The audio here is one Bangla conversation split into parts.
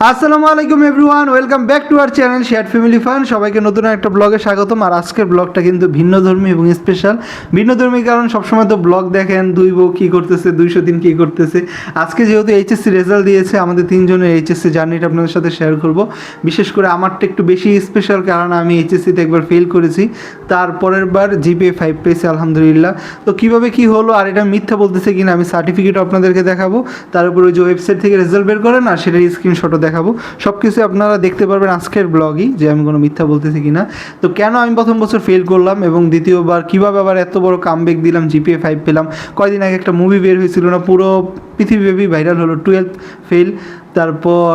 আসসালামু আলাইকুম everyone, welcome back to our channel share family fun. সবাইকে নতুন একটা ব্লগে স্বাগতম। আর আজকের ব্লগটা কিন্তু ভিন্ন ধর্মী এবং স্পেশাল ভিন্ন ধর্মী কারণ সবসময় তো ব্লগ দেখেন দুই বউ কী করতেছে, দুইশো দিন কী করতেছে। আজকে যেহেতু এইচএসসি রেজাল্ট দিয়েছে, আমাদের তিনজনের এইচএসসি জার্নিটা আপনাদের সাথে শেয়ার করব। বিশেষ করে আমারটা একটু বেশি স্পেশাল কারণ আমি এইচএসসিতে একবার ফেল করেছি। তারপরের বার জিপিএ ফাইভ পেয়েছি, আলহামদুলিল্লাহ। তো কীভাবে কি হলো, আর এটা মিথ্যা বলতেছে কিনা, আমি সার্টিফিকেট আপনাদেরকে দেখাবো। তার উপরে যে ওয়েবসাইট থেকে রেজাল্ট বের করে না সেটার স্ক্রিনশটও দেখাবো। সব কিছু আপনারা দেখতে পারবেন আজকের ব্লগই যে আমি কোনো মিথ্যা বলতেছি কি না তো কেন আমি প্রথম বছর ফেল করলাম এবং দ্বিতীয়বার কীভাবে আবার এত বড় কামব্যাক দিলাম জিপিএ ফাইভ পেলাম? কয়দিন আগে একটা মুভি বের হয়েছিল না, পুরো পৃথিবীব্যাপী ভাইরাল হলো টুয়েলভ ফেল তারপর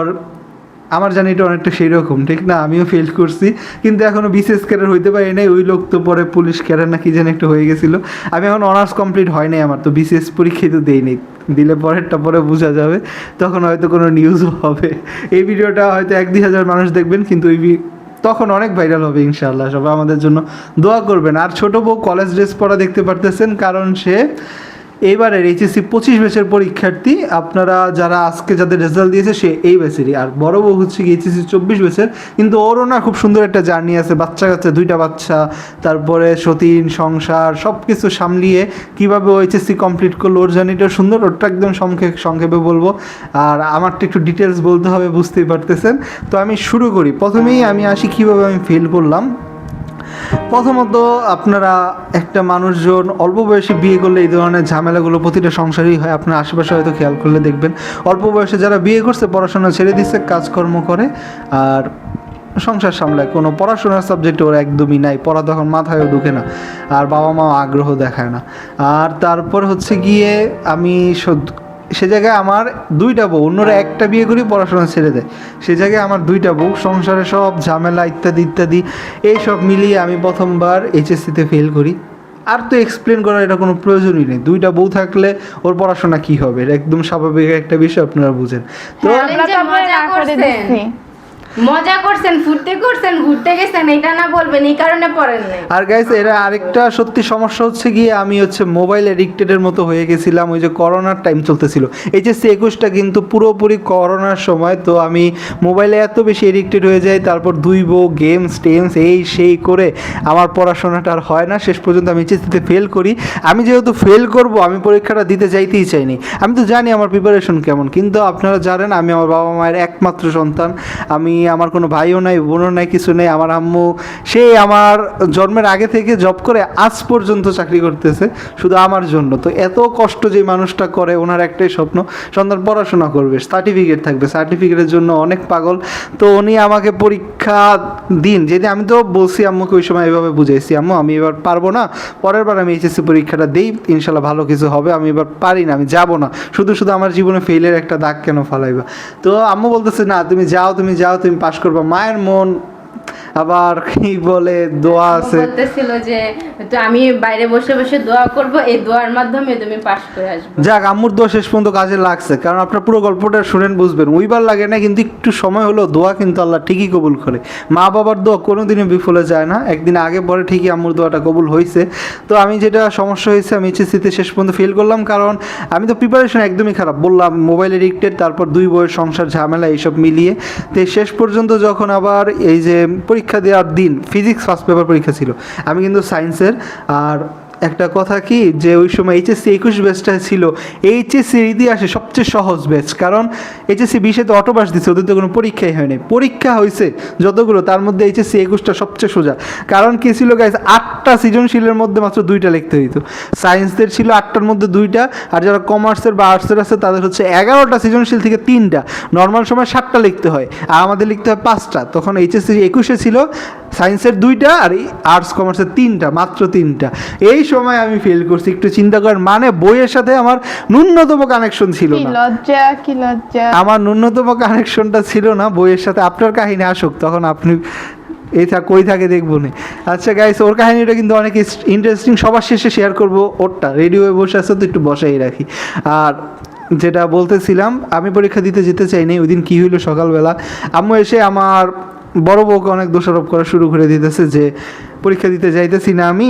আমার জানি এটা অনেকটা সেই রকম ঠিক না? আমিও ফেল করছি, কিন্তু এখনও বিশেষ ক্যাডার হইতে পারি নাই, ওই লোক তো পরে পুলিশ ক্যাডার না কি যেন একটা হয়ে গেছিল। আমি এখন অনার্স কমপ্লিট হয় নাই আমার, তো বিশেষ পরীক্ষাই তো দেইনি দিলে পরেরটা পরে বোঝা যাবে, তখন হয়তো কোনো নিউজও হবে। এই ভিডিওটা হয়তো এক দুই হাজার মানুষ দেখবেন, কিন্তু ওই তখন অনেক ভাইরাল হবে ইনশাআল্লাহ, সবাই আমাদের জন্য দোয়া করবেন। আর ছোট বউ কলেজ ড্রেস পরা দেখতে পারতেছেন, কারণ সে এইবারের এইচএসসি পঁচিশ ব্যাচের পরীক্ষার্থী, আপনারা যারা আজকে যাদের রেজাল্ট দিয়েছে সে এই ব্যাচেরই। আর বড় বউ হচ্ছে কি এইচএসসি চব্বিশ ব্যাচের, কিন্তু ওরও না খুব সুন্দর একটা জার্নি আছে, বাচ্চা কাচ্চা, দুইটা বাচ্চা, তারপরে সতীন, সংসার সব কিছু সামলিয়ে কীভাবে ও এইচএসসি কমপ্লিট করল, ওর জার্নিটা সুন্দর ওটা একদম সংক্ষেপ সংক্ষেপে বলব। আর আমারটা একটু ডিটেলস বলতে হবে, বুঝতেই পারতেছেন। তো আমি শুরু করি। প্রথমেই আমি আসি কীভাবে আমি ফেল করলাম। প্রথমত আপনারা একটা মানুষজন অল্প বয়সে বিয়ে করলে এই ধরনের ঝামেলাগুলো প্রতিটা সংসারেই হয়। আপনার আশেপাশে হয়তো খেয়াল করলে দেখবেন। অল্প বয়সে যারা বিয়ে করছে, পড়াশোনা ছেড়ে দিচ্ছে কাজকর্ম করে, আর সংসার সামলায়। কোনো পড়াশোনার সাবজেক্ট ওর একদমই নাই। পড়া তখন মাথায়ও ঢুকে না। আর বাবা মাও আগ্রহ দেখায় না। আর তারপর হচ্ছে গিয়ে আমি সে জায়গায় আমার দুইটা বউ অন্যরা একটা বিয়ে করি পড়াশোনা ছেড়ে দেয়। সে জায়গায় আমার দুইটা বউ সংসারে সব ঝামেলা ইত্যাদি ইত্যাদি এই সব মিলিয়ে আমি প্রথমবার এইচএসসিতে ফেল করি। আর তো এক্সপ্লেন করার এটা কোনো প্রয়োজনই নেই। দুইটা বউ থাকলে ওর পড়াশোনা কি হবে? এটা একদম স্বাভাবিক একটা বিষয় আপনারা বুঝেন। তো মজা করছেন। মজা করছেন, ঘুরতে গেছেন, এটা না বলবেন, এই কারণে পড়েন আর গাইস এরা আরেকটা সত্যি সমস্যা হচ্ছে গিয়ে আমি হচ্ছে মোবাইল এডিক্টেডের মতো হয়ে গেছিলাম, ওই যে করোনার টাইম চলতেছিল। এই যে একুশটা কিন্তু পুরোপুরি করোনার সময়, তো আমি মোবাইলে এত বেশি এডিক্টেড হয়ে যাই, তারপর দুই বউ গেমস টেমস এই সেই করে আমার পড়াশোনাটা আর হয় না, শেষ পর্যন্ত আমি এইচএসসিতে ফেল করি। আমি যেহেতু ফেল করব, আমি পরীক্ষাটা দিতে চাইতেই চাইনি। আমি তো জানি আমার প্রিপারেশন কেমন, কিন্তু আপনারা জানেন, আমি আমার বাবা মায়ের একমাত্র সন্তান। আমি আমার কোনো ভাইও নাই, বোনও নাই, কিছু নেই, আমার আম্মু, সে আমার জন্মের আগে থেকে জব করে আজ পর্যন্ত চাকরি করতেছে, শুধু আমার জন্য। তো এত কষ্ট যে মানুষটা করে, ওনার একটাই স্বপ্ন সন্তান পড়াশোনা করবে সার্টিফিকেট থাকবে। সার্টিফিকেটের জন্য অনেক পাগল। তো উনি আমাকে পরীক্ষা দিন। যেদিন আমি তো বলছি আম্মুকে, ওই সময় এভাবে বুঝাইছি, আম্মু, আমি এবার পারব না। পরের বার আমি এইচএসসি পরীক্ষাটা দিই, ইনশাল্লাহ ভালো কিছু হবে, আমি এবার পারি না, আমি যাব না। শুধু শুধু আমার জীবনে ফেলের একটা দাগ কেন ফালাইবা? তো আম্মু বলতেছে, না, তুমি যাও তুমি যাও, তুমি পাশ করবা। মায়ের মন আবার কি বলে দোয়া আছে? বলতেছিল যে তো আমি বাইরে বসে বসে দোয়া করব এই দোয়ার মাধ্যমে তুমি পাশ করে আসবে। যাক আম্মুর দোয়া শেষ পর্যন্ত কাজে লাগছে কারণ আপনার পুরো গল্পটা শুনেন বুঝবেন। ওইবার লাগে না কিন্তু একটু সময় হলো দোয়া কিন্তু আল্লাহ ঠিকই কবুল করে। মা বাবার দোয়া কোনোদিনই বিফলে যায় না একদিন আগে পরে ঠিকই আম্মুর দোয়াটা কবুল হয়েছে তো আমি যেটা সমস্যা হয়েছে আমি এইচএসসিতে শেষ পর্যন্ত ফেল করলাম কারণ আমি তো প্রিপারেশন একদমই খারাপ। বললাম মোবাইল এডিক্টেড তারপর দুই বইয়ের সংসার ঝামেলা এইসব মিলিয়ে। তো শেষ পর্যন্ত যখন আবার এই যে পরীক্ষা দেওয়ার দিন ফিজিক্স ফার্স্ট পেপার পরীক্ষা ছিল। আমি কিন্তু সায়েন্সের আর একটা কথা কি? যে ওই সময় এইচএসসি একুশ ব্যাচটা ছিল। এইচএসসির ইতিহাসে সবচেয়ে সহজ ব্যাচ কারণ এইচএসসি বিশে তো অটোবাস দিচ্ছে ওদের তো কোনো পরীক্ষাই হয়নি। পরীক্ষা হয়েছে যতগুলো, তার মধ্যে এইচএসসি একুশটা সবচেয়ে সোজা। কারণ কি ছিল গাইজ আটটা সৃজনশীলের মধ্যে মাত্র দুইটা লিখতে হইতো। সায়েন্সদের ছিল আটটার মধ্যে দুইটা, আর যারা কমার্সের বা আর্টসের আছে, তাদের হচ্ছে এগারোটা সৃজনশীল থেকে তিনটা। নর্মাল সময় সাতটা লিখতে হয়, আর আমাদের লিখতে হয় পাঁচটা। তখন এইচএসসি একুশে ছিল সায়েন্সের দুইটা আর আর্টস কমার্সের তিনটা মাত্র তিনটা। এই সময় আমি ফেল করছি একটু চিন্তা করেন মানে বইয়ের সাথে আমার ন্যূনতম কানেকশন ছিল না। লজ্জা কি লজ্জা। আমার ন্যূনতম কানেকশনটা ছিল না বইয়ের সাথে। আপনার কাহিনী আসুক তখন আপনি এই থাক কই থাকে দেখব না। আচ্ছা গাইস ওর কাহিনীটা কিন্তু অনেক ইন্টারেস্টিং সবার শেষে শেয়ার করব ওরটা। রেডিও বসে আছে তো একটু বসাই রাখি। আর যেটা বলতেছিলাম আমি পরীক্ষা দিতে যেতে চাইনি ওই দিন কী হইল সকালবেলা। আম্মু এসে আমার বড় বউকে অনেক দোষারোপ করা শুরু করে দিতেছে যে পরীক্ষা দিতে যাইতেছি না আমি,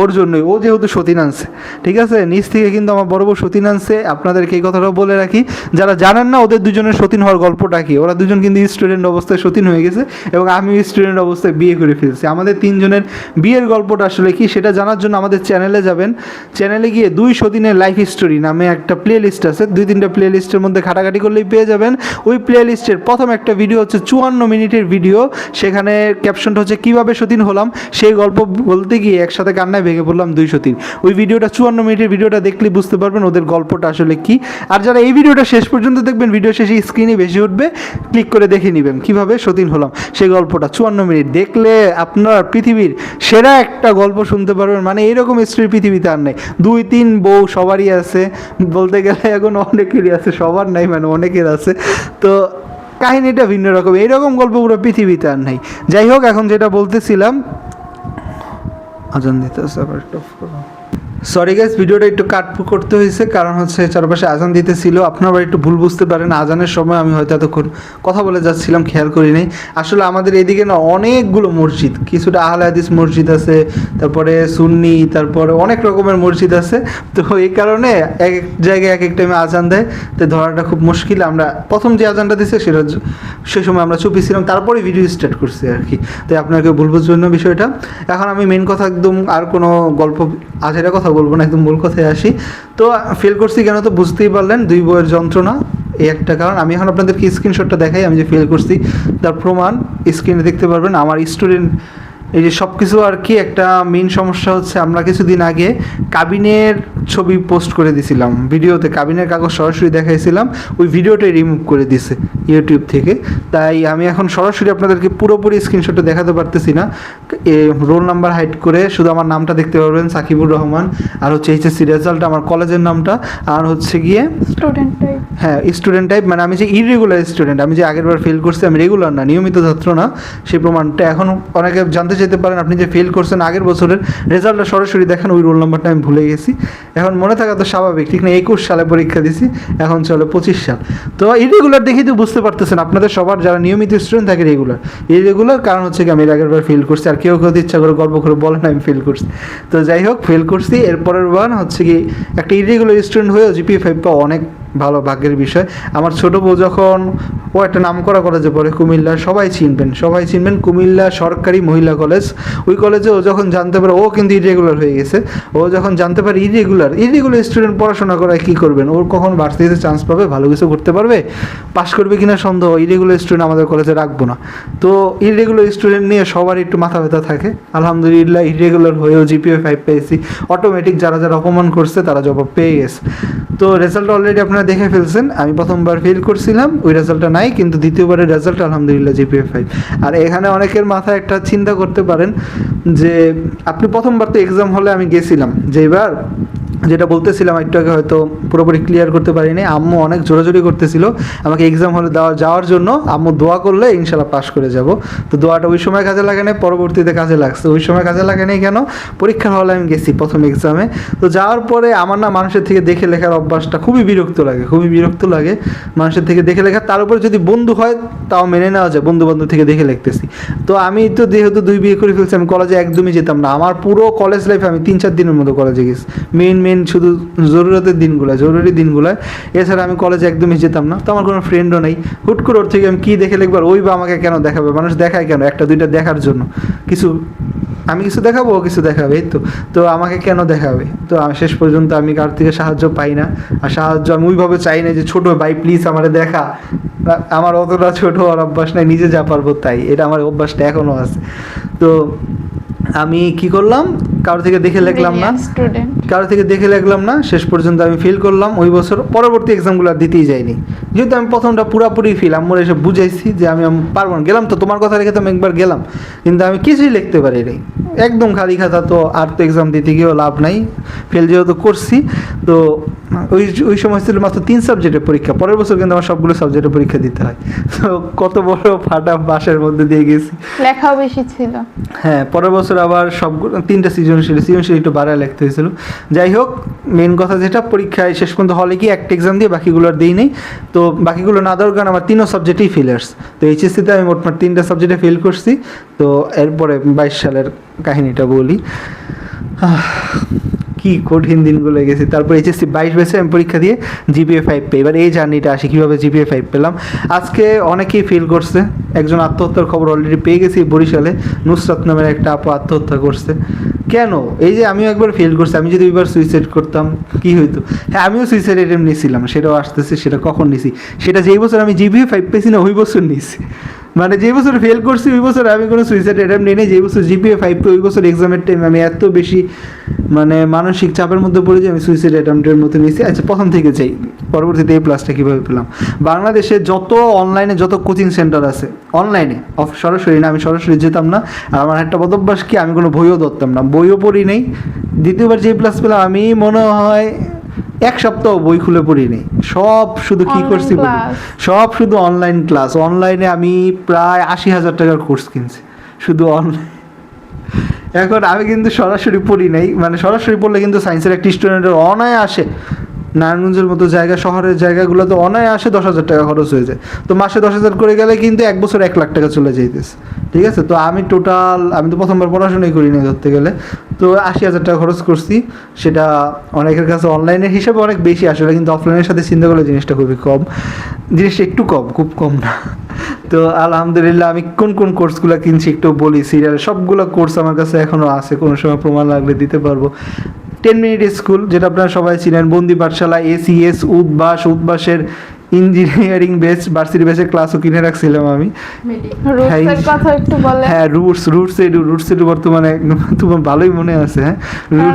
ওর জন্যই। ও যেহেতু সতীন আনছে, ঠিক আছে? নিচ থেকে কিন্তু আমার বড় বড় সতীন আনছে। আপনাদেরকে এই কথাটাও বলে রাখি, যারা জানেন না, ওদের দুজনের সতীন হওয়ার গল্পটা কি? ওরা দুজন কিন্তু স্টুডেন্ট অবস্থায় সতীন হয়ে গেছে এবং আমি স্টুডেন্ট অবস্থায় বিয়ে করে ফেলছি। আমাদের তিনজনের বিয়ের গল্পটা আসলে কি, সেটা জানার জন্য আমাদের চ্যানেলে যাবেন। চ্যানেলে গিয়ে দুই সতীনের লাইফ স্টোরি নামে একটা প্লে লিস্ট আছে, দুই তিনটা প্লে লিস্টের মধ্যে ঘাটাঘাটি করলেই পেয়ে যাবেন। ওই প্লে লিস্টের প্রথম একটা ভিডিও হচ্ছে চুয়ান্ন মিনিটের ভিডিও সেখানে ক্যাপশনটা হচ্ছে, কীভাবে সতীন হলাম? সেই গল্প বলতে গিয়ে একসাথে কান্নায় ভেঙে পড়লাম দুই সতীন ওই ভিডিওটা চুয়ান্ন মিনিটের ভিডিওটা দেখলে বুঝতে পারবেন ওদের গল্পটা আসলে কি। আর যারা এই ভিডিওটা শেষ পর্যন্ত দেখবেন, ভিডিও শেষে স্ক্রিনে বেশি উঠবে ক্লিক করে দেখে নেবেন। কীভাবে? সতীন হলাম। সেই গল্পটা চুয়ান্ন মিনিট দেখলে আপনার পৃথিবীর সেরা একটা গল্প শুনতে পারবেন। মানে এরকম স্টোরি পৃথিবীতে আর নেই। দুই, তিন বউ সবারই আছে। বলতে গেলে এখন অনেকেরই আছে, সবার নাই মানে অনেকের আছে। তো কাহিনীটা ভিন্ন রকম। এইরকম গল্প পুরো পৃথিবীতে আর নাই। যাই হোক, এখন যেটা বলতেছিলাম আজান দিতে আবার একটু করো। সরি গাইস ভিডিওটা একটু কাট করতে হয়েছে, কারণ হচ্ছে চারপাশে আজান দিতেছিল। আপনারা একটু ভুল বুঝতে পারেন, আজানের সময় আমি হয়তো এতক্ষণ কথা বলে যাচ্ছিলাম, খেয়াল করি নাই। আসলে আমাদের এদিকে না অনেকগুলো মসজিদ, কিছুটা আহলে হাদিস মসজিদ আছে, তারপরে সুন্নি, তারপরে অনেক রকমের মসজিদ আছে। তো এই কারণে এক এক জায়গায় এক এক টাইমে আজান দেয়, তো ধরাটা খুব মুশকিল। আমরা প্রথম যে আজানটা দিছে, সেটা জ- সে সময় আমরা চুপি ছিলাম তারপরে ভিডিও স্টার্ট করছি আর কি। তাই আপনাকে ভুল বুঝবেন না বিষয়টা। এখন আমি মেন কথা একদম আর কোনো গল্প, আজেরা কথা বলব না, একদম মূল কথায় আসি। তো ফেল করছি কেন তো বুঝতেই পারলেন, দুই বইয়ের যন্ত্রণা, এই একটা কারণ। আমি এখন আপনাদেরকে স্ক্রিনশটটা দেখাই, আমি যে ফেল করছি, তার প্রমাণ স্ক্রিনে দেখতে পারবেন। আমার স্টুডেন্ট এই যে সব কিছু আর কি একটা মেন সমস্যা হচ্ছে আমরা কিছুদিন আগে কাবিনের ছবি পোস্ট করে দিছিলাম। ভিডিওতে কাবিনের কাগজ সরাসরি দেখাইছিলাম ওই ভিডিওটাই রিমুভ করে দিছে ইউটিউব থেকে। তাই আমি এখন সরাসরি আপনাদেরকে পুরোপুরি স্ক্রিনশটটা দেখাতে পারতেছি না। রোল নাম্বার হাইড করে শুধু আমার নামটা দেখতে পারবেন সাকিবুর রহমান আর হচ্ছে এইচএসসি রেজাল্ট আমার কলেজের নামটা আর হচ্ছে গিয়ে স্টুডেন্ট হ্যাঁ স্টুডেন্ট টাইপ মানে আমি যে ইরেগুলার স্টুডেন্ট আমি যে আগের বার ফেল করছি আমি রেগুলার না নিয়মিত ছাত্র না সেই প্রমাণটা এখন অনেকে জানতে চাইতে পারেন। আপনি যে ফেল করছেন আগের বছরের রেজাল্টটা সরাসরি দেখেন, ওই রোল নাম্বারটা আমি ভুলে গেছি। এখন মনে থাকা তো স্বাভাবিক, ঠিক না? একুশ সালে পরীক্ষা দিছি, এখন চলে পঁচিশ সাল। তো ইরেগুলার দেখেই তো বুঝতে পারতেছেন, আপনাদের সবার যারা নিয়মিত স্টুডেন্ট থাকে রেগুলার ইরেগুলার কারণ হচ্ছে কি, আমি আগের বার ফেল করছি, আর কেউ কেউ ইচ্ছা করে গল্প করে বলে না আমি ফেল করছি। তো যাই হোক ফেল করছি। এরপরের বার হচ্ছে কি, একটা ইরেগুলার স্টুডেন্ট হয়েও জিপি ফাইভ পাওয়া অনেক ভালো ভাগ্যের বিষয়। আমার ছোট বউ যখন ও একটা নাম করা কলেজে পড়ে, কুমিল্লা, সবাই চিনবেন সবাই চিনবেন কুমিল্লা সরকারি মহিলা কলেজ ওই কলেজে ও যখন জানতে পারে, ও কিন্তু ইরেগুলার হয়ে গেছে। ও যখন জানতে পারে ইরেগুলার ইরেগুলার স্টুডেন্ট পড়াশোনা করায় কী করবেন? ওর কখন ভার্সিটিতে চান্স পাবে? ভালো কিছু করতে পারবে? পাশ করবে কিনা সন্দেহ? ইরেগুলার স্টুডেন্ট আমাদের কলেজে রাখব না। তো ইরেগুলার স্টুডেন্ট নিয়ে সবার একটু মাথা ব্যথা থাকে। আলহামদুলিল্লাহ ইরেগুলার হয়েও জিপিও ফাইভ পেয়েছি অটোমেটিক যারা যারা অপমান করছে, তারা জবাব পেয়ে গেছে। তো রেজাল্ট অলরেডি আপনারা দেখে ফেলছেন, আমি প্রথমবার ফেল করছিলাম, ওই রেজাল্টটা নাই, কিন্তু দ্বিতীয়বারের রেজাল্ট আলহামদুলিল্লাহ জিপিএ ফাইভ আর এখানে অনেকের মাথায় একটা চিন্তা করতে পারেন যে, আপনি প্রথমবার তো এক্সাম হলে আমি গেছিলাম, যে এবার যেটা বলতেছিলাম একটু আগে হয়তো পুরোপুরি ক্লিয়ার করতে পারিনি, আম্মু অনেক জোরাজোরি করতেছিল। আমাকে এক্সাম হলে দেওয়া যাওয়ার জন্য আম্মু দোয়া করলে ইনশাল্লাহ পাশ করে যাব। তো দোয়াটা ওই সময় কাজে লাগে নাই, পরবর্তীতে কাজে লাগছে। ওই সময় কাজে লাগে নাই কেন? পরীক্ষার হলে আমি গেছি প্রথম এক্সামে তো যাওয়ার পরে আমার না মানুষের থেকে দেখে লেখার অভ্যাসটা খুবই বিরক্ত লাগে, খুবই বিরক্ত লাগে মানুষের থেকে দেখে লেখা। তার উপরে যদি বন্ধু হয়, তাও মেনে নেওয়া যায় বন্ধু বান্ধব থেকে দেখে লিখতেছি। তো আমি তো যেহেতু দুই বিয়ে করে ফেলছি, আমি কলেজে একদমই যেতাম না। আমার পুরো কলেজ লাইফে আমি তিন চার দিনের মতো কলেজে গেছি। মেন মেন শুধু জরুরতের দিনগুলো, জরুরি দিনগুলো। এছাড়া আমি কলেজে একদমই যেতাম না, তো আমার কোনো ফ্রেন্ডও নেই। হুট করে ওর থেকে আমি কী দেখে লিখবার ওই বা আমাকে কেন দেখাবে? মানুষ দেখায় কেন? একটা, দুইটা দেখার জন্য। কিছু, আমি কিছু দেখাবো, ও কিছু দেখাবে, এই তো। তো আমাকে কেন দেখাবে? তো শেষ পর্যন্ত আমি কার থেকে সাহায্য পাই না। আর সাহায্য আমি ওইভাবে চাই না যে, ছোটো ভাই প্লিজ আমার দেখা। আমার অতটা ছোটো আর অভ্যাস নাই, নিজে যা পারব তাই। এটা আমার অভ্যাসটা এখনও আছে। তো আমি কি করলাম? কারও থেকে দেখে লিখলাম না। কারও থেকে দেখে লিখলাম না। শেষ পর্যন্ত আমি ফিল করলাম। ওই বছর পরবর্তী এক্সামগুলো আর দিতেই যাইনি। যেহেতু আমি প্রথমটা পুরাপুরি ফিল আম্মুর এসে বুঝাইছি যে আমি পারব না। গেলাম তো তোমার কথা রেখে তো আমি একবার গেলাম। কিন্তু আমি কিছুই লিখতে পারি নাই একদম খালি খাতা তো আর তো এক্সাম দিতে গিয়েও লাভ নাই। ফেল যেহেতু করছি তো ওই ওই সময় ছিল মাত্র তিন সাবজেক্টের পরীক্ষা। পরের বছর কিন্তু আমার সবগুলো সাবজেক্টের পরীক্ষা পরীক্ষা দিতে হয়। তো কত বড় ফাটা বাসের মধ্যে দিয়ে গেছি। লেখাও বেশি ছিল। হ্যাঁ পরের বছর আবার সব তিনটা সৃজনশীল সৃজনশীল একটু বাড়ায় লিখতে হয়েছিল। যাই হোক মেন কথা যেটা, পরীক্ষায় শেষ পর্যন্ত হলে কি একটা এক্সাম দিয়ে বাকিগুলো আর দিই নেই। তো বাকিগুলো না দেওয়ার কারণে আমার তিনও সাবজেক্টেই ফেলার্স তো এইচএসসিতে আমি মোটমাট তিনটা সাবজেক্টে ফেল করছি। তো এরপরে বাইশ সালের কাহিনীটা বলি। কি কঠিন দিনগুলো গেছি। তারপর এইচএসসি বাইশ বেসে আমি পরীক্ষা দিয়ে জিপিএ ফাইভ পেয়ে। এবার এই জার্নিটা আসি, কীভাবে জিপিএ ফাইভ পেলাম। আজকে অনেকেই ফিল করছে, একজন আত্মহত্যার খবর অলরেডি পেয়ে গেছি বরিশালে। নুসরাত নামের একটা আপু আত্মহত্যা করছে। কেন? এই যে আমিও একবার ফেল করছি, আমি যদি ওইবার সুইসাইড করতাম, কি হইতো? হ্যাঁ আমিও সুইসাইড অ্যাটেম্প নিয়েছিলাম, সেটাও আসতেছে, সেটা কখন নিছি? সেটা যেই বছর আমি জিপিএ ফাইভ পেয়েছি না, ওই বছর নিছি মানে যে বছর ফেল করছি, ওই বছর আমি কোনো সুইসাইড অ্যাটেম্প নিই যে বছর জিপিএ ফাইভ ওই বছর এক্সামের টাইম আমি এত বেশি মানে মানসিক চাপের মধ্যে পড়ে যে আমি সুইসাইড অ্যাটেম্পটের মতো নিয়েছি। আচ্ছা প্রথম থেকে চাই পরবর্তীতে এই প্লাসটা কীভাবে পেলাম? বাংলাদেশে যত অনলাইনে যত কোচিং সেন্টার আছে অনলাইনে অফ, সরাসরি না, আমি সরাসরি যেতাম না, আর আমার একটা বদভ্যাস কি, আমি কোনো বইও ধরতাম না, বইও পড়ি নেই। দ্বিতীয়বার যে প্লাস পেলাম, আমি মনে হয় এক সপ্তাহ বই খুলে পড়িনি। সব শুধু কি করছি সব শুধু অনলাইন ক্লাস অনলাইনে আমি প্রায় আশি হাজার টাকার কোর্স কিনছি। শুধু অনলাইন এখন আমি কিন্তু সরাসরি পড়ি নাই। মানে সরাসরি পড়লে কিন্তু সায়েন্সের একটা স্টুডেন্টের অনায় আসে নারায়ণগঞ্জের মতো জায়গা, শহরের জায়গাগুলোতে অনায় আসে দশ হাজার টাকা খরচ হয়ে যায়। তো মাসে দশ হাজার করে গেলে কিন্তু এক বছর এক লাখ টাকা চলে যাইতেছে। ঠিক আছে? তো আমি টোটাল আমি তো প্রথমবার পড়াশোনাই করি নাই ধরতে গেলে। তো আশি হাজার টাকা খরচ করছি। সেটা অনেকের কাছে অনলাইনের হিসাবে অনেক বেশি আসলে কিন্তু অফলাইনের সাথে চিন্তা করলে জিনিসটা খুবই কম। জিনিসটা একটু কম, খুব কম না। তো আলহামদুলিল্লাহ আমি কোন কোন কোর্সগুলো কিনছি একটু বলি। সিরিয়াল সবগুলো কোর্স আমার কাছে এখনও আছে। কোনো সময় প্রমাণ লাগলে দিতে পারব। টেন মিনিট স্কুল যেটা আপনারা সবাই ছিলেন বন্দি পাঠশালা এসিএস উদ্বাস উদ্বাসের ইঞ্জিনিয়ারিং বেস ভার্সিটি বেসের ক্লাসও কিনে রাখছিলাম আমি। হ্যাঁ, কথা একটু বলে হ্যাঁ roots roots edu roots edu বর্তমানে তোমার ভালোই মনে আছে হ্যাঁ?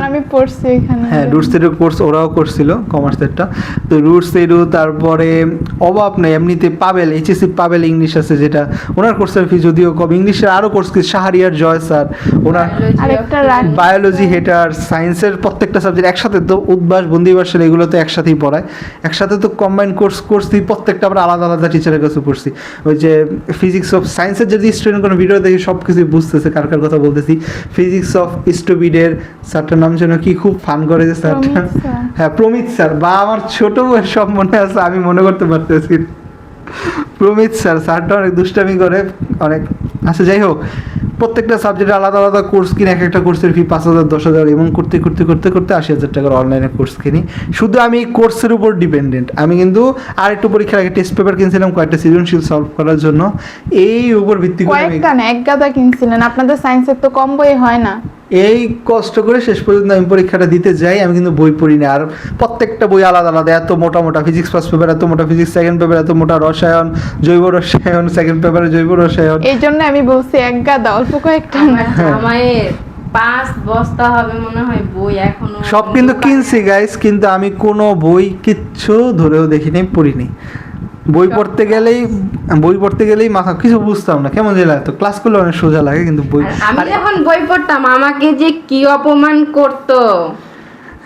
আমি পড়ছি এখানে। হ্যাঁ রুটস এডু কোর্স ওরাও করছিল কমার্সেরটা তো রুটস এডু তারপরে অভাব নেই এমনিতে পাবেল এইচএসসি পাবেল ইংলিশ আছে যেটা। ওনার কোর্সের ফি যদিও কম ইংলিশের আরও কোর্স কি শাহরিয়ার জয় স্যার ওনার বায়োলজি হেটার সায়েন্সের প্রত্যেকটা সাবজেক্ট একসাথে তো উদ্বাস বন্দিবাসের এগুলো তো একসাথেই পড়ায়। একসাথে তো কম্বাইন কোর্স করছি প্রত্যেকটা আমরা আলাদা আলাদা টিচারের কাছে পড়ছি। ওই যে ফিজিক্স অফ সায়েন্সের যদি স্টুডেন্ট কোনো ভিডিও দেখি সব কিছুই বুঝতেছে কার কার কথা বলতেছি ফিজিক্স অফ স্টুপিডের স্যারটার নাম যেন কি খুব ফান করে যে স্যারটা স্যার। হ্যাঁ প্রমিত স্যার বা আমার ছোট সব মনে আছে আমি মনে করতে পারতেছি প্রমিত স্যার স্যারটা অনেক দুষ্টামি করে অনেক। আচ্ছা যাই হোক প্রত্যেকটা সাবজেক্টে আলাদা আলাদা কোর্স কিনে এক একটা কোর্সের ফি পাঁচ হাজার, দশ হাজার এবং করতে করতে করতে করতে আশি হাজার টাকার অনলাইনে কোর্স কিনি। শুধু আমি কোর্সের উপর ডিপেন্ডেন্ট আমি কিন্তু আর একটু পরীক্ষার আগে টেস্ট পেপার কিনছিলাম, কয়েকটা সৃজনশীল সলভ করার জন্য। এই উপর ভিত্তি করে এক গাদা কিনছিলেন। আপনাদের সায়েন্সের তো কম বই হয় না। এই কষ্ট করে শেষ পর্যন্ত আমি পরীক্ষাটা দিতে যাই আমি কিন্তু বই পড়ি না। আর প্রত্যেকটা বই আলাদা আলাদা এত মোটা মোটা ফিজিক্স ফার্স্ট পেপার এত মোটা ফিজিক্স সেকেন্ড পেপার এত মোটা রসায়ন জৈব রসায়ন সেকেন্ড পেপারে জৈব রসায়ন। এই জন্য আমি বলছি এক গাদা অল্প কয়েকটা না। জামাইয়ের পাঁচ বস্তা হবে মনে হয় বই এখনও সব কিন্তু কিনছি গাইস কিন্তু আমি কোনো বই কিচ্ছু ধরেও দেখিনি পড়িনি। বই পড়তে গেলেই, বই পড়তে গেলেই মাথা, কিছু বুঝতাম না, কেমন যে লাগতো। ক্লাস করলে অনেক সোজা লাগে, কিন্তু বই আমি যখন বই পড়তাম, আমাকে যে কি অপমান করতো।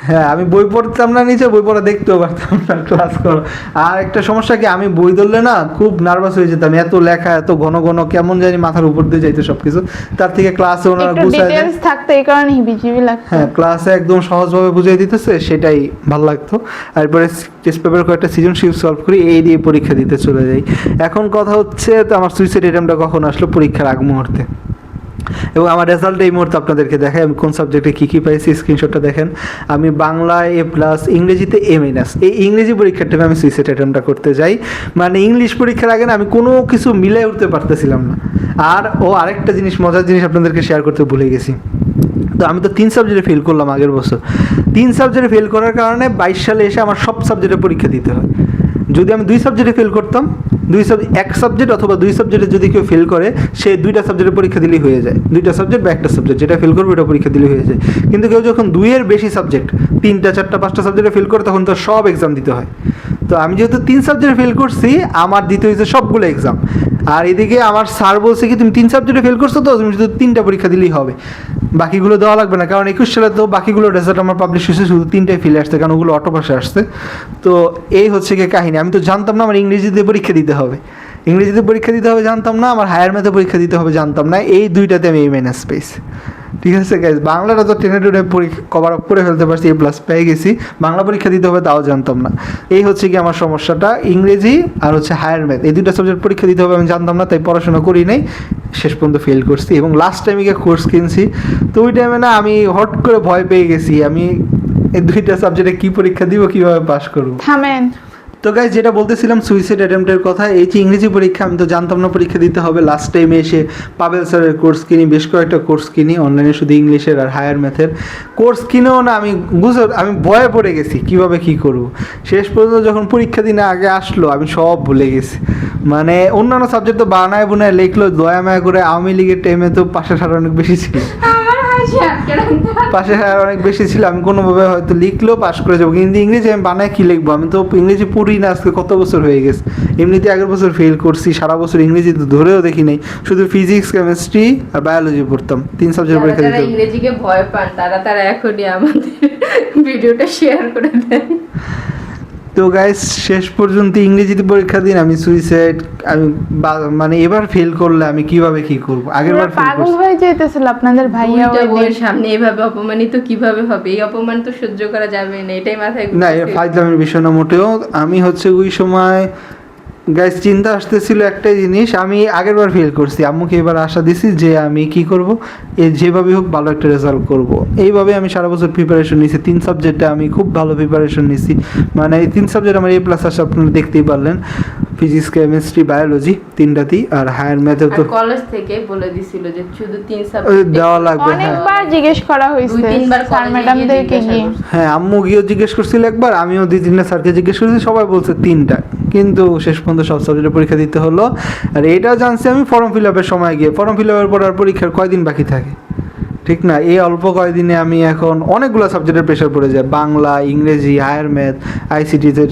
হ্যাঁ আমি বই পড়তাম না নিচে বই পড়া দেখতেও পারতাম না ক্লাস করো। আর একটা সমস্যা কি আমি বই ধরলে না খুব নার্ভাস হয়ে যেতাম এত লেখা এত ঘন ঘন কেমন জানি মাথার উপর দিয়ে যাইতো সবকিছু। তার থেকে ক্লাসে ওনারা গুছায় দেয়। ডিটেলস থাকতে এই কারণে হিবিজিবি লাগতো। হ্যাঁ ক্লাসে একদম সহজভাবে বুঝিয়ে দিতেছে সেটাই ভালো লাগতো। তারপরে টেস্ট পেপার কয়েকটা সৃজনশীল সলভ করি এই দিয়ে পরীক্ষা দিতে চলে যাই। এখন কথা হচ্ছে তো আমার সুইসাইড অ্যাটেম্পটা কখন আসলো? পরীক্ষার আগ মুহূর্তে। এবং আমার রেজাল্ট এই মুহূর্তে আপনাদেরকে দেখাই, আমি কোন সাবজেক্টে কী কী পাইছি স্ক্রিনশটটা দেখেন। আমি বাংলায় এ প্লাস ইংরেজিতে এ মাইনাস এই ইংরেজি পরীক্ষার টাইমে আমি সুইসাইড অ্যাটেম্পটা করতে যাই। মানে ইংলিশ পরীক্ষার আগে না, আমি কোনো কিছু মিলে উঠতে পারতেছিলাম না। আর, ও আরেকটা জিনিস, মজার জিনিস আপনাদেরকে শেয়ার করতে ভুলে গেছি। তো আমি তো তিন সাবজেক্টে ফেল করলাম আগের বছর। তিন সাবজেক্টে ফেল করার কারণে বাইশ সালে এসে আমার সব সাবজেক্টে পরীক্ষা দিতে হয়। যদি আমি দুই সাবজেক্টে ফেল করতাম দুই এক সাবজেক্ট অথবা দুই সাবজেক্টে যদি কেউ ফেল করে, সে দুইটা সাবজেক্টের পরীক্ষা দিলেই হয়ে যায়। দুইটা সাবজেক্ট বা একটা সাবজেক্ট যেটা ফেল করবে ওটা পরীক্ষা দিলেই হয়ে যায়। কিন্তু কেউ যখন দুইয়ের বেশি সাবজেক্ট তিনটা, চারটা, পাঁচটা সাবজেক্টে ফেল করে, তখন তো সব এক্সাম দিতে হয়। তো আমি যেহেতু তিন সাবজেক্টে ফেল করছি, আমার দিতে হয়েছে সবগুলো এক্সাম আর এদিকে আমার স্যার বলছে কি, তুমি তিন সাবজেক্টে ফেল করছ তো, তুমি শুধু তিনটা পরীক্ষা দিলেই হবে। বাকিগুলো দেওয়া লাগবে না, কারণ একুশ সালে তো বাকিগুলো রেজাল্ট আমার পাবলিশ হয়েছে, শুধু তিনটাই ফিলে আসছে, কারণ ওগুলো অটো পাশে আসছে। তো এই হচ্ছে গিয়ে কাহিনী। আমি তো জানতাম না আমার ইংরেজিতে পরীক্ষা দিতে হবে। ইংরেজিতে পরীক্ষা দিতে হবে জানতাম না, আমার হায়ার ম্যাথে পরীক্ষা দিতে হবে জানতাম না। এই দুইটাতে আমি এই মাইনাস পেয়েছি। ঠিক আছে গাইজ বাংলাটা তো টেনে টুনে কভার আপ করে ফেলতে পারছি এ প্লাস পেয়ে গেছি। বাংলা পরীক্ষা দিতে হবে, তাও জানতাম না। এই হচ্ছে কি আমার সমস্যাটা, ইংরেজি আর হচ্ছে হায়ার ম্যাথ এই দুটো সাবজেক্ট পরীক্ষা দিতে হবে, আমি জানতাম না, তাই পড়াশোনা করি নাই। শেষ পর্যন্ত ফেল করছি এবং লাস্ট টাইমে গিয়ে কোর্স কিনছি। তো ওই টাইমে না, আমি হট করে ভয় পেয়ে গেছি, আমি এই দুইটা সাবজেক্টে কি পরীক্ষা দিব, কীভাবে পাশ করব? থামেন। তো গাইজ যেটা বলতেছিলাম সুইসাইড অ্যাটেম্পটের কথা, এই যে ইংরেজি পরীক্ষা, আমি তো জানতাম না পরীক্ষা দিতে হবে। লাস্ট টাইমে এসে পাবেল স্যারের কোর্স কিনি, বেশ কয়েকটা কোর্স কিনি অনলাইনে শুধু ইংলিশের আর হায়ার ম্যাথের কোর্স কিনেও না, আমি বুঝে আমি ভয়ে পড়ে গেছি, কীভাবে কি করব? শেষ পর্যন্ত যখন পরীক্ষা দিনে আগে আসলো, আমি সব ভুলে গেছি। মানে অন্যান্য সাবজেক্ট তো বানায় বুনায় লিখলো, দয়া মায়া করে আওয়ামী লীগের টাইমে তো পাশে সার অনেক বেশি ছিল। পাশে আর অনেক বেশি ছিল। আমি কোনোভাবে হয়তো লিখলেও পাশ করে যাব। কিন্তু ইংরেজি আমি বানায় কি লিখব? আমি তো ইংরেজি পড়ি না আজকে কত বছর হয়ে গেছে? এমনিতে আগের বছর ফেল করছি সারা বছর ইংরেজি তো ধরেও দেখি নাই। শুধু ফিজিক্স কেমিস্ট্রি আর বায়োলজি পড়তাম তিন সাবজেক্ট পরীক্ষা দিতাম। ইংরেজিকে ভয় পান তারা তারা এখনই আমাদের ভিডিওটা শেয়ার করে দেন। তো গাইস শেষ পর্যন্ত ইংরেজিতে পরীক্ষা দিন আমি সুইসাইড আমি মানে এবার ফেল করলে আমি কীভাবে কি করব? আগের বার পাগল হয়ে যেতেছিল আপনাদের ভাইয়া ওই বইয়ের সামনে এভাবে অপমানিত কীভাবে হবে? এই অপমান তো সহ্য করা যাবে না এটাই মাথায় না। ফাইজলামের বিষয় না মোটেও। আমি হচ্ছে ওই সময় গাইস চিন্তা আসতেছিল একটাই জিনিস, আমি আগের বার ফেল করছি। আম্মুকে এবার আশা দিছি যে আমি কি করব? এ যেভাবে হোক ভালো একটা রেজাল্ট করব। এইভাবে আমি সারা বছর প্রিপারেশন নিয়েছি। তিন সাবজেক্টে আমি খুব ভালো প্রিপারেশন নিছি মানে এই তিন সাবজেক্ট আমার এ প্লাস আসে আপনারা দেখতেই পারলেন। ফিজিক্স কেমিস্ট্রি বায়োলজি তিনটাতেই আর হায়ার ম্যাথে তো কলেজ থেকে বলে দিছিল যে শুধু তিন সাবজেক্ট দেওয়া লাগবে হ্যাঁ। অনেকবার জিজ্ঞেস করা হয়েছে। দুই তিনবার স্যার ম্যাডামদেরকে গিয়ে হ্যাঁ আম্মু গিয়েও জিজ্ঞেস করছিল একবার আমিও দুই তিনটা স্যারকে জিজ্ঞেস করেছি সবাই বলছে তিনটা। কিন্তু শেষ পর্যন্ত সব সাবজেক্টে পরীক্ষা দিতে হলো। আর এটাও জানছি আমি ফর্ম ফিল আপের সময় গিয়ে। ফর্ম ফিল আপের পর আর পরীক্ষার কয়দিন বাকি থাকে? ঠিক না? এই অল্প কয়দিনে আমি এখন অনেকগুলো সাবজেক্টের প্রেশার পড়ে যায়। বাংলা, ইংরেজি হায়ার ম্যাথ আইসিটিতে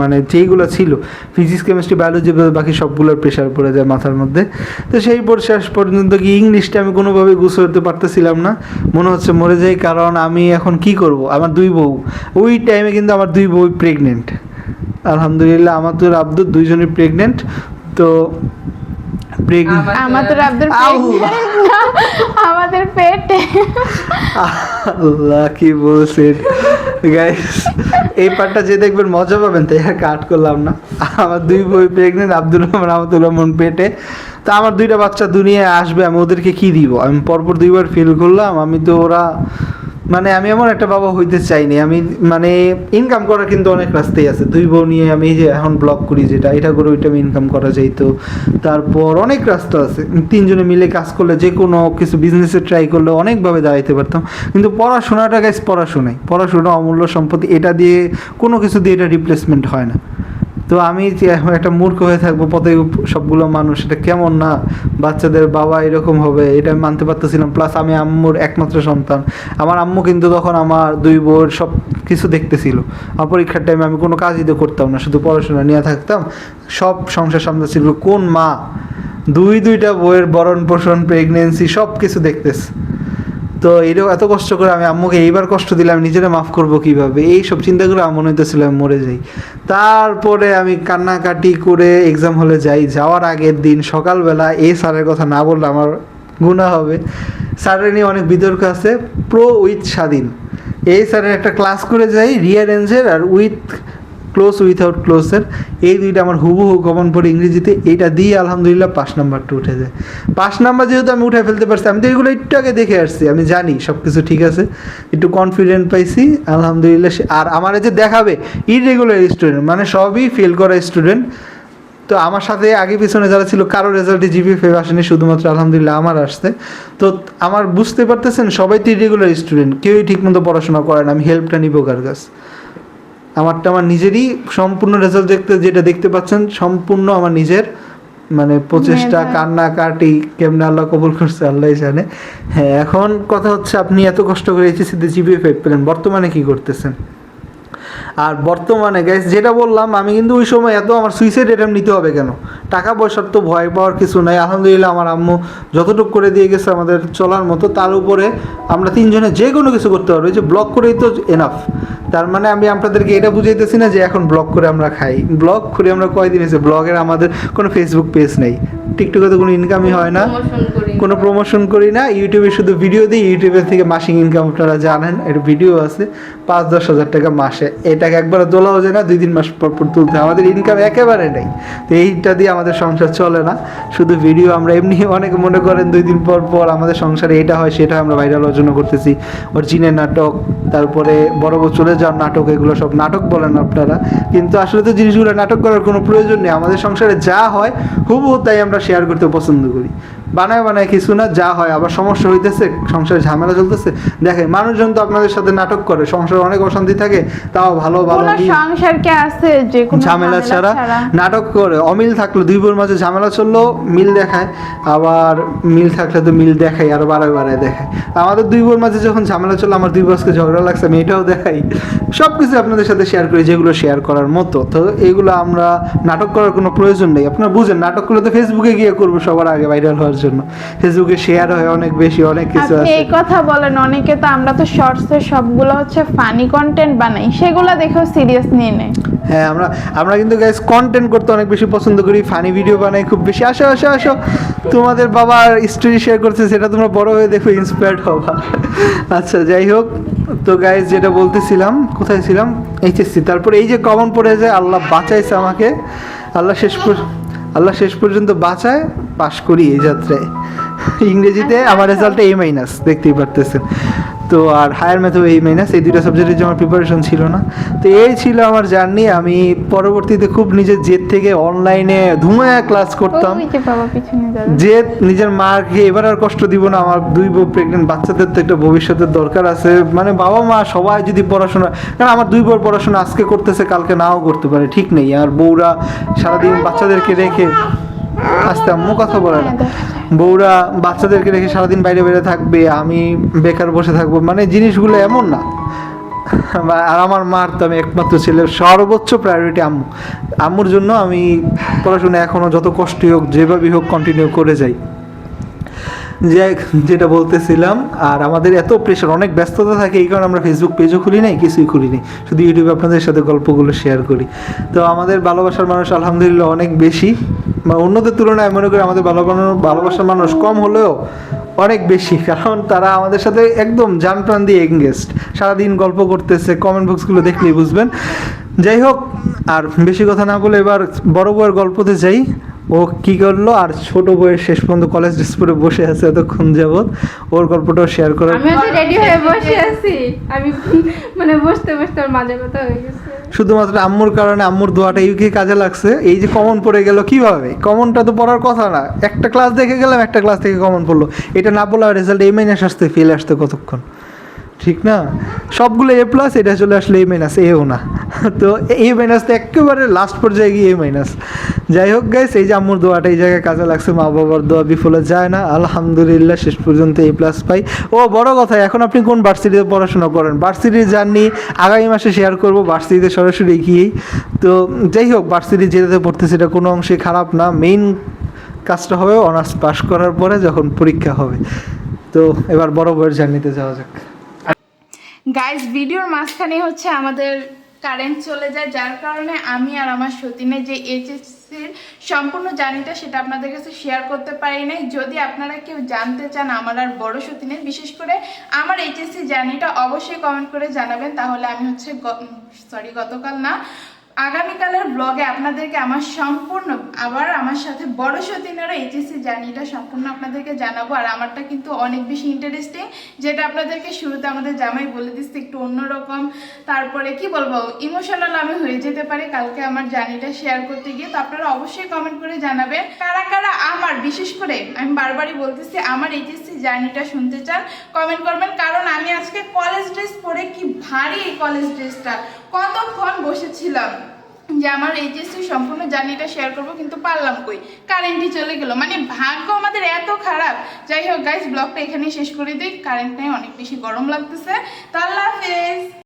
মানে যেইগুলো ছিল ফিজিক্স কেমিস্ট্রি বায়োলজি বাকি সবগুলোর প্রেশার পড়ে যায় মাথার মধ্যে। তো সেই পর শেষ পর্যন্ত কি ইংলিশটা আমি কোনোভাবে গুছিয়ে উঠতে পারতেছিলাম না। মনে হচ্ছে মরে যাই, কারণ আমি এখন কি করব? আমার দুই বউ। ওই টাইমে কিন্তু আমার দুই বউ প্রেগনেন্ট আলহামদুলিল্লাহ, আমার তো আব্দুল দুইজনই প্রেগনেন্ট তো আমাদের আপনাদের আমাদের পেটে। আল্লাহ কি বলছেন? গাইস এই পার্টটা যে দেখবেন মজা পাবেন তাই আর কাট করলাম না। আমার দুই বই প্রেগনেন্ট আব্দুল রহমান রহমতুল রহমান পেটে। তা আমার দুইটা বাচ্চা দুনিয়ায় আসবে আমি ওদেরকে কি দিব? আমি পরপর দুইবার ফিল করলাম আমি তো ওরা মানে আমি এমন একটা বাবা হইতে চাইনি। আমি মানে ইনকাম করার কিন্তু অনেক রাস্তাই আছে। দুই বউ নিয়ে আমি যে এখন ব্লগ করি যেটা, এটা করে ওইটা আমি ইনকাম করা যাইতো। তারপর অনেক রাস্তা আছে। তিনজনে মিলে কাজ করলে যে কোনো কিছু বিজনেসে ট্রাই করলে অনেকভাবে দাঁড়াইতে পারতাম। কিন্তু পড়াশোনাটা গাইস পড়াশোনাই। পড়াশোনা অমূল্য সম্পত্তি। এটা দিয়ে কোনো কিছু দিয়ে এটা রিপ্লেসমেন্ট হয় না। তো আমি একটা মূর্খ হয়ে থাকব পথে সবগুলো মানুষ, এটা কেমন না? বাচ্চাদের বাবা এরকম হবে, এটা আমি মানতে পারতেছিলাম। প্লাস আমি আম্মুর একমাত্র সন্তান। আমার আম্মু কিন্তু তখন আমার দুই বউর সব কিছু দেখতেছিল। আমার পরীক্ষার টাইমে আমি কোনো কাজই তো করতাম না, শুধু পড়াশোনা নিয়ে থাকতাম। সব সংসার সামলাচ্ছিল। কোন মা? দুই, দুইটা বইয়ের বরণ পোষণ প্রেগনেন্সি সব কিছু দেখতেছে। তো এরও এত কষ্ট করে আমি আম্মুকে এইবার কষ্ট দিলে আমি নিজেরা মাফ করব কীভাবে? এই সব চিন্তা করে আমার মনে হইতেছিল আমি মরে যাই। তারপরে আমি কান্নাকাটি করে এক্সাম হলে যাই। যাওয়ার আগের দিন সকালবেলা এই স্যারের কথা না বললে আমার গুণা হবে। স্যারের নিয়ে অনেক বিতর্ক আছে। প্রো উইথ স্বাধীন। এই স্যারের একটা ক্লাস করে যাই রিয়ারেঞ্জের আর উইথ ক্লোজ উইথাউট ক্লোজের এই দুইটা আমার হুবহু কমন পড়ে ইংরেজিতে। এইটা দিয়ে আলহামদুলিল্লাহ পাঁচ নাম্বারটা উঠে যায়। পাঁচ নাম্বার যেহেতু আমি উঠে ফেলতে পারছি, আমি তো এগুলো একটু আগে দেখে আসছি, আমি জানি সব কিছু ঠিক আছে। একটু কনফিডেন্ট পাইছি, আলহামদুলিল্লাহ আর আমার যে দেখাবে ইরেগুলার স্টুডেন্ট মানে সবই ফেল করা স্টুডেন্ট তো আমার সাথে আগে পিছনে যারা ছিল, কারও রেজাল্টে জিপি ফেভ আসেনি, শুধুমাত্র আলহামদুলিল্লাহ আমার আসছে। তো আমার বুঝতে পারতেছেন, সবাই তো ইরেগুলার স্টুডেন্ট কেউই ঠিকমতো পড়াশোনা করে না, আমি হেল্পটা নিব কার কাছে। আমারটা আমার নিজেরই সম্পূর্ণ রেজাল্ট দেখতে যেটা দেখতে পাচ্ছেন সম্পূর্ণ আমার নিজের মানে প্রচেষ্টা কান্না কান্নাকাটি কেমনে আল্লাহ কবুল করছে আল্লাহ জানে। হ্যাঁ এখন কথা হচ্ছে আপনি এত কষ্ট করে এইচএসিতে জিপিএ ফাইভ পেলেন বর্তমানে কি করতেছেন? আর বর্তমানে গ্যাস যেটা বললাম, আমি কিন্তু ওই সময় এত আমার সুইসাইড অ্যাটেম্প নিতে হবে কেন? টাকা পয়সার তো ভয় পাওয়ার কিছু নাই। আলহামদুলিল্লাহ, আমার আম্মু যতটুকু করে দিয়ে গেছে আমাদের চলার মতো, তার উপরে আমরা তিনজনে যে কোনো কিছু করতে পারব। যে ব্লগ করেই তো এনাফ তার মানে আমি আপনাদেরকে এটা বুঝাইতেছি না যে এখন ব্লগ করে আমরা খাই। ব্লগ করে আমরা কয়দিন এসে ব্লগের আমাদের কোনো ফেসবুক পেজ নেই। টিকটকে তো কোনো ইনকামই হয় না। কোনো প্রমোশন করি না ইউটিউবে শুধু ভিডিও দিই ইউটিউবের থেকে মাসিক ইনকাম আপনারা জানেন, এর ভিডিও আছে, পাঁচ দশ হাজার টাকা মাসে। এটাকে একবার তোলাও যায় না, দুই তিন মাস পর পর তুলতে। আমাদের ইনকাম একেবারে নেই। তো এইটা দিয়ে আমাদের সংসার চলে না। শুধু ভিডিও আমরা এমনি অনেকে মনে করেন দুই দিন পর পর আমাদের সংসারে এটা হয়, সেটা আমরা ভাইরাল জন্য করতেছি। ওর চীনের নাটক, তারপরে বড় বড় চলে যাওয়ার নাটক, এগুলো সব নাটক বলেন আপনারা। কিন্তু আসলে তো জিনিসগুলো নাটক করার কোনো প্রয়োজন নেই। আমাদের সংসারে যা হয়, হুবহু তাই আমরা শেয়ার করতে পছন্দ করি। বানায় বানায় কিছু না যা হয়। আবার সমস্যা হইতেছে সংসারে ঝামেলা চলতেছে। দেখে মানুষজন তো আপনাদের সাথে নাটক করে সংসারে অনেক অশান্তি থাকে তাও ভালো ভালো কোনো সংসার কি আছে? যে কোনো ঝামেলা ছাড়া নাটক করে। অমিল থাকলে দুই বোর মাঝে ঝামেলা চললেও মিল দেখায়। আবার মিল থাকলে তো মিল দেখাই আর বাড়ায় বাড়ায় দেখায়। আমাদের দুই বোর মাঝে যখন ঝামেলা চলল আমার দুই বসকে ঝগড়া লাগছে আমি এটাও দেখাই। সব কিছু আপনাদের সাথে শেয়ার করি যেগুলো শেয়ার করার মতো। তো এগুলো আমরা নাটক করার কোনো প্রয়োজন নেই। আপনারা বুঝেন নাটকগুলো তো ফেসবুকে গিয়ে করব সবার আগে ভাইরাল হওয়ার জন্য। ফেসবুকে শেয়ার হয় অনেক বেশি অনেক কিছু আছে। এই কথা বলেন অনেকে তো আমরা তো শর্টসে সবগুলো হচ্ছে ফানি কন্টেন্ট বানাই সেগুলো দেখেও সিরিয়াস নিয়ে নেয়। হ্যাঁ আমরা আমরা কিন্তু গাইস কন্টেন্ট করতে অনেক বেশি পছন্দ করি ফানি ভিডিও বানাই খুব বেশি। আসো আসো আসো তোমাদের বাবার স্টোরি শেয়ার করছে সেটা তোমরা বড় হয়ে দেখো ইন্সপায়ার্ড হবা। আচ্ছা যাই হোক তো গাইস যেটা বলতেছিলাম কোথায় ছিলাম? এইচএসসি। তারপরে এই যে কমন পড়ে যায় আল্লাহ বাঁচাইছে আমাকে আল্লাহ শেষ আল্লাহ শেষ পর্যন্ত বাঁচায় পাশ করি এই যাত্রায়। ইংরেজিতে আমার রেজাল্টে এ মাইনাস দেখতেই পারতেছেন। তো আর হায়ার ম্যাথও এই মাইনাস এই দুইটা সাবজেক্টের যে আমার প্রিপারেশন ছিল না। তো এই ছিল আমার জার্নি আমি পরবর্তীতে খুব নিজের জেদ থেকে অনলাইনে ধুমায়া ক্লাস করতাম। যে নিজের মাকে এবার আর কষ্ট দিব না আমার দুই বউ প্রেগনেন্ট বাচ্চাদের তো একটা ভবিষ্যতের দরকার আছে। মানে বাবা মা সবাই যদি পড়াশোনা কারণ আমার দুই বউর পড়াশোনা আজকে করতেছে কালকে নাও করতে পারে ঠিক নেই। আর বউরা সারাদিন বাচ্চাদেরকে রেখে আস্তে আম্মু কথা বলে না। বউরা বাচ্চাদেরকে রেখে সারাদিন বাইরে বাইরে থাকবে, আমি বেকার বসে থাকব মানে জিনিসগুলো এমন না। আর আমার মার তো আমি একমাত্র ছেলে, সর্বোচ্চ প্রায়োরিটি আম্মু। আম্মুর জন্য আমি পড়াশোনা এখনও যত কষ্টই হোক, যেভাবেই হোক কন্টিনিউ করে যাই। যে যেটা বলতেছিলাম, আর আমাদের এত প্রেশার অনেক ব্যস্ততা থাকে, এই কারণে আমরা ফেসবুক পেজও খুলি নাই, কিছুই খুলি নাই। শুধু ইউটিউবে আপনাদের সাথে গল্পগুলো শেয়ার করি। তো আমাদের ভালোবাসার মানুষ, আলহামদুলিল্লাহ, অনেক বেশি। বা অন্যদের তুলনায় মনে করি আমাদের ভালোবাসার ভালোবাসার মানুষ কম হলেও অনেক বেশি, কারণ তারা আমাদের সাথে একদম জান প্রাণ দিয়ে এঙ্গেজড সারাদিন গল্প করতেছে কমেন্ট বক্সগুলো দেখলেই বুঝবেন। যাই হোক আর বেশি কথা না বলে এবার বড় বউয়ের গল্পতে যাই। ও কি করল? আর ছোট বইয়ের শেষ পর্যন্ত কলেজ ড্রেস পরে বসে আছে এতক্ষণ যাবত ওর গল্পটাও শেয়ার করার আমি তো রেডি হয়ে বসে আছি। আমি মানে বসতে বসতে ওর মাঝে কথা হয়ে গেছে। শুধুমাত্র আম্মুর কারণে আম্মুর দোয়াটা ইউকে কাজে লাগছে। এই যে কমন পড়ে গেল কীভাবে? কমনটা তো পড়ার কথা না। একটা ক্লাস দেখে গেলাম একটা ক্লাস থেকে কমন পড়ল। এটা না পড়লে রেজাল্ট এই মাইনাস আসতে ফেল আসতে কতক্ষণ? ঠিক না? সবগুলো এ প্লাস এটা চলে আসলে এ মাইনাস এও না। তো এ মাইনাস তো একেবারে লাস্ট পর্যায়ে গিয়ে এ মাইনাস যাই হোক গাইস এই যে আম্মুর দোয়াটা এই জায়গায় কাজে লাগছে, মা বাবার দোয়া বিফলে যায় না। আলহামদুলিল্লাহ, শেষ পর্যন্ত এ প্লাস পাই। ও, বড় কথা, এখন আপনি কোন ভার্সিটিতে পড়াশোনা করেন? ভার্সিটির জার্নি আগামী মাসে শেয়ার করব ভার্সিটিতে সরাসরি গিয়েই। তো যাই হোক ভার্সিটি যেটাতে পড়তেছে এটা কোনো অংশে খারাপ না। মেইন কাজটা হবে অনার্স পাস করার পরে যখন পরীক্ষা হবে। তো এবার বড় বড় জার্নিতে যাওয়া যাক। গাইস ভিডিওর মাঝখানে হচ্ছে আমাদের কারেন্ট চলে যায়, যার কারণে আমি আর আমার সতীনের যে এইচএসসির সম্পূর্ণ জার্নিটা সেটা আপনাদের কাছে শেয়ার করতে পারি নাই। যদি আপনারা কেউ জানতে চান আমার আর বড় সতীনের বিশেষ করে আমার এইচএসসি জার্নিটা অবশ্যই কমেন্ট করে জানাবেন। তাহলে আমি হচ্ছে সরি গতকাল না আগামীকালের ব্লগে আপনাদেরকে আমার সম্পূর্ণ, আবার আমার সাথে বড় সতীনেরও এইচএসসি জার্নিটা সম্পূর্ণ আপনাদেরকে জানাব। আর আমারটা কিন্তু অনেক বেশি ইন্টারেস্টিং যেটা আপনাদেরকে শুরুতে আমাদের জামাই বলে দিচ্ছে একটু অন্যরকম। তারপরে কি বলব ইমোশনাল আমি হয়ে যেতে পারি কালকে আমার জার্নিটা শেয়ার করতে গিয়ে, তো আপনারা অবশ্যই কমেন্ট করে জানাবেন। কারা কারা আমার, বিশেষ করে আমি বারবারই বলতেছি, আমার এইচএসসি জার্নিটা শুনতে চান কমেন্ট করবেন। কারণ আমি আজকে কলেজ ড্রেস পরে কি ভারী এই কলেজ ড্রেসটা কতক্ষণ বসেছিলাম? যে আমার এইচএসসি সম্পূর্ণ জার্নিটা শেয়ার করব, কিন্তু পারলাম কই? কারেন্টই চলে গেল। মানে ভাগ্য আমাদের এত খারাপ। যাই হোক গাইস ব্লগটা এখানেই শেষ করে দিই। কারেন্ট নেই অনেক বেশি গরম লাগতেছে। তো আল্লাহ হাফেজ।